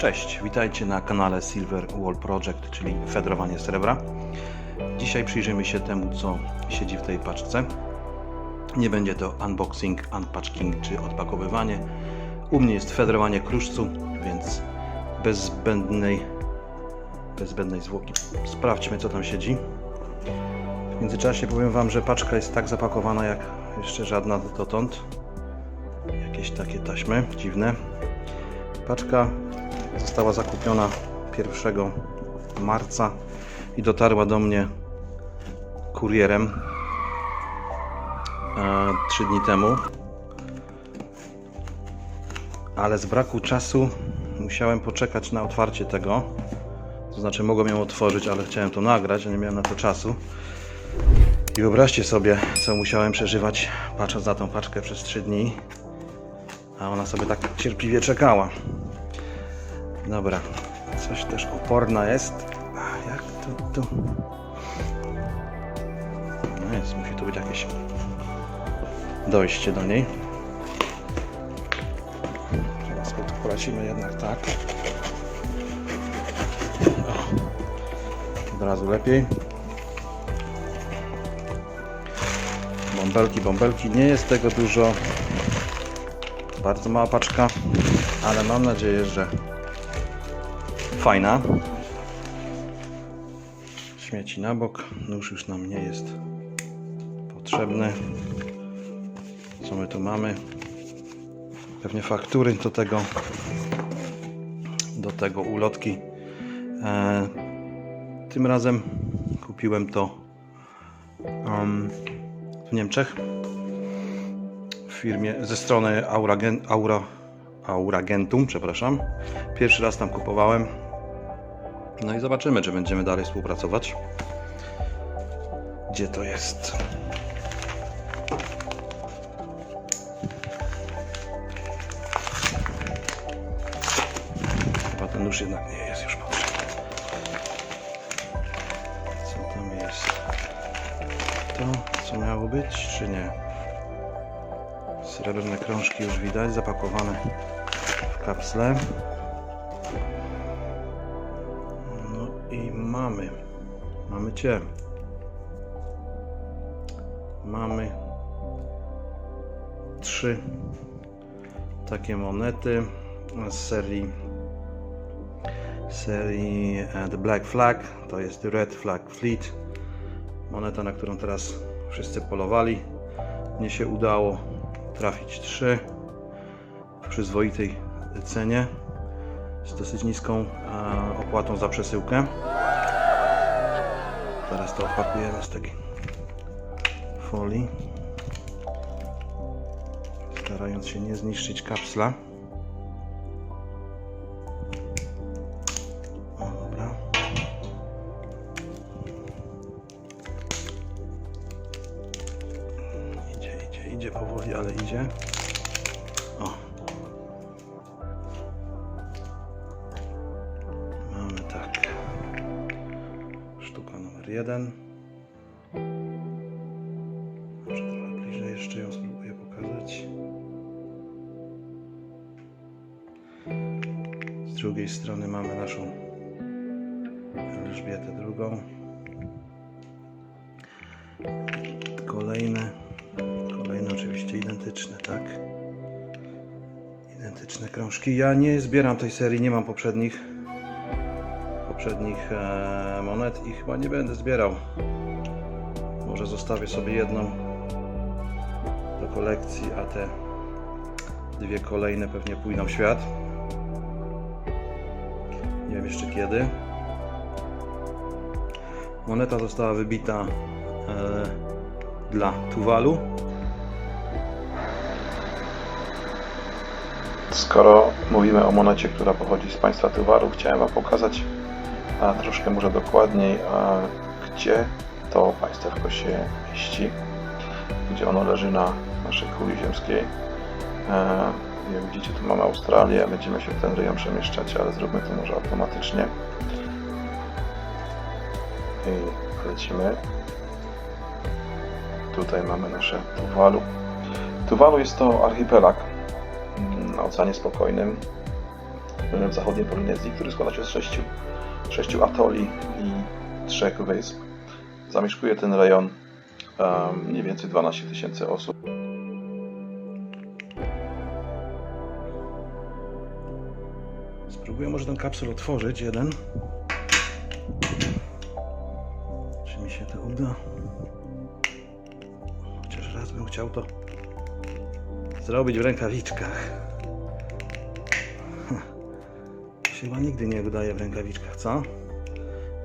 Cześć, witajcie na kanale Silver Wall Project, czyli fedrowanie srebra. Dzisiaj przyjrzymy się temu, co siedzi w tej paczce. Nie będzie to unboxing, unpacking czy odpakowywanie. U mnie jest fedrowanie kruszcu, więc bez zbędnej, bez zbędnej zwłoki sprawdźmy, co tam siedzi. W międzyczasie powiem Wam, że paczka jest tak zapakowana, jak jeszcze żadna dotąd. Jakieś takie taśmy dziwne. Paczka została zakupiona 1 marca i dotarła do mnie kurierem 3 dni temu. Ale z braku czasu musiałem poczekać na otwarcie tego. To znaczy mogłem ją otworzyć, ale chciałem to nagrać, a nie miałem na to czasu. I wyobraźcie sobie, co musiałem przeżywać patrząc na tą paczkę przez 3 dni. A ona sobie tak cierpliwie czekała. Dobra, coś też oporna jest. A, Jak to tu? No jest, musi tu być jakieś dojście do niej. Teraz polecimy jednak tak. Od razu lepiej. Bąbelki, bąbelki. Nie jest tego dużo. Bardzo mała paczka, ale mam nadzieję, że fajna. Śmieci na bok. Nóż już nam nie jest potrzebny. Co my tu mamy? Pewnie faktury do tego do tego ulotki. E, tym razem kupiłem to em, w Niemczech w firmie ze strony Auragen, Aura, Auragentum, przepraszam. Pierwszy raz tam kupowałem. No i zobaczymy, czy będziemy dalej współpracować. Gdzie to jest? Chyba ten nóż jednak nie jest już potrzebny. Co tam jest? To, co miało być, czy nie? Srebrne krążki już widać, zapakowane w kapsle. Mamy. Mamy Cię. Mamy trzy takie monety z serii serii e, The Black Flag. To jest Red Flag Fleet. Moneta, na którą teraz wszyscy polowali. Mnie się udało trafić trzy w przyzwoitej cenie z dosyć niską e, opłatą za przesyłkę. Teraz to opakujemy z takiej folii, starając się nie zniszczyć kapsla. Idzie powoli, ale idzie. Jeden. Może trochę bliżej jeszcze ją spróbuję pokazać. Z drugiej strony mamy naszą Elżbietę II. Kolejne, kolejne oczywiście identyczne, tak? Identyczne krążki. Ja nie zbieram tej serii, nie mam poprzednich poprzednich e, monet i chyba nie będę zbierał. Może zostawię sobie jedną do kolekcji, a te dwie kolejne pewnie pójdą w świat. Nie wiem jeszcze kiedy. Moneta została wybita e, dla Tuwalu. Skoro mówimy o monecie, która pochodzi z państwa Tuwalu, chciałem Wam pokazać a troszkę może dokładniej, a gdzie to państewko się mieści, gdzie ono leży na naszej kuli ziemskiej. E, Jak widzicie, tu mamy Australię, będziemy się w ten rejon przemieszczać, ale zróbmy to może automatycznie. I lecimy. Tutaj mamy nasze Tuwalu. Tuwalu jest to archipelag mm, na Oceanie Spokojnym. w zachodniej Polinezji, który składa się z sześciu, sześciu atoli i trzech wysp. Zamieszkuje ten rejon e, mniej więcej 12 tysięcy osób. Spróbuję może ten kapsul otworzyć, jeden. Czy mi się to uda? Chociaż raz bym chciał to zrobić w rękawiczkach. Się chyba nigdy nie udaje w rękawiczkach, co?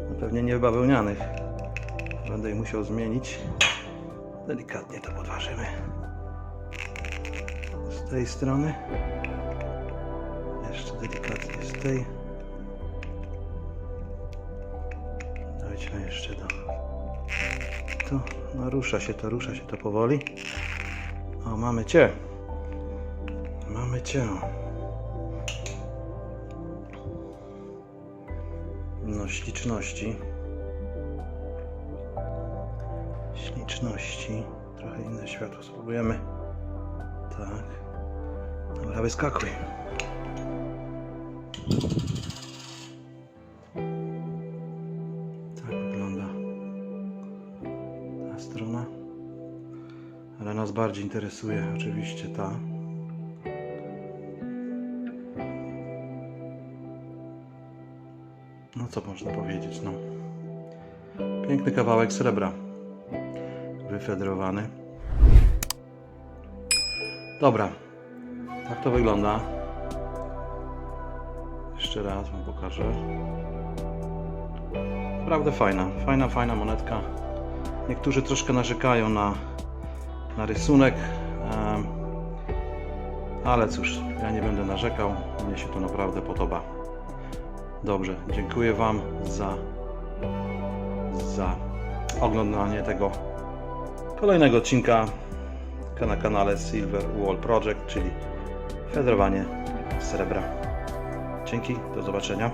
No pewnie nie w bawełnianych. Będę je musiał zmienić. Delikatnie to podważymy. Z tej strony. Jeszcze delikatnie z tej. Dojdźmy jeszcze do. Tu, no rusza się to, rusza się to powoli. O, mamy cię. Mamy cię. No, śliczności. Śliczności. Trochę inne światło spróbujemy. Tak. Dobra, wyskakuj. Tak wygląda ta strona. Ale nas bardziej interesuje oczywiście ta. No co można powiedzieć, no. Piękny kawałek srebra. Wyfederowany. Dobra. Tak to wygląda. Jeszcze raz wam pokażę. Naprawdę fajna, fajna, fajna monetka. Niektórzy troszkę narzekają na, na rysunek, ale cóż, ja nie będę narzekał. Mnie się to naprawdę podoba. Dobrze, dziękuję Wam za, za oglądanie tego kolejnego odcinka na kanale Silver Wall Project, czyli federowanie srebra. Dzięki, do zobaczenia.